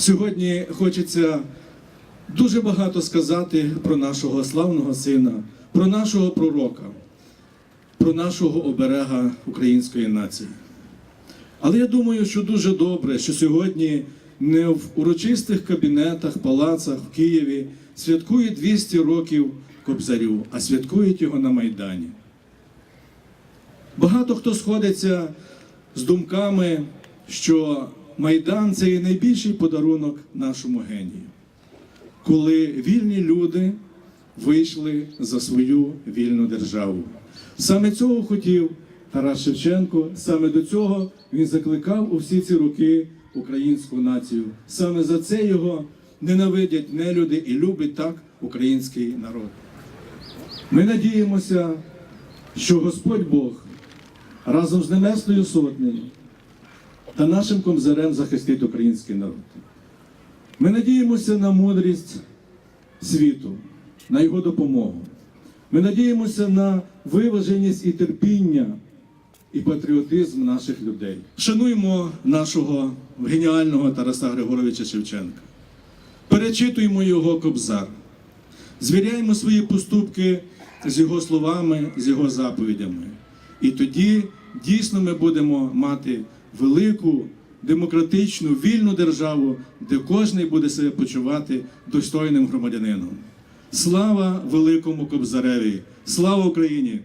Сьогодні хочеться дуже багато сказати про нашого славного сина, про нашого пророка, про нашого оберега української нації. Але я думаю, що дуже добре, що сьогодні не в урочистих кабінетах, палацах в Києві святкують 200 років Кобзарю, а святкують його на Майдані. Багато хто сходиться з думками, що Майдан це є найбільший подарунок нашому генію, коли вільні люди вийшли за свою вільну державу. Саме цього хотів Тарас Шевченко, саме до цього він закликав у всі ці роки українську націю. Саме за це його ненавидять нелюди і любить так український народ. Ми надіємося, що Господь Бог разом з Небесною Сотнею та нашим комзарем захистить український народ. Ми надіємося на мудрість світу, на його допомогу. Ми надіємося на виваженість і терпіння і патріотизм наших людей. Шануємо нашого геніального Тараса Григоровича Шевченка. Перечитуємо його кобзар. Звіряємо свої поступки з його словами, з його заповідями. І тоді дійсно ми будемо мати велику, демократичну, вільну державу, де кожен буде себе почувати достойним громадянином. Слава великому Кобзареві! Слава Україні!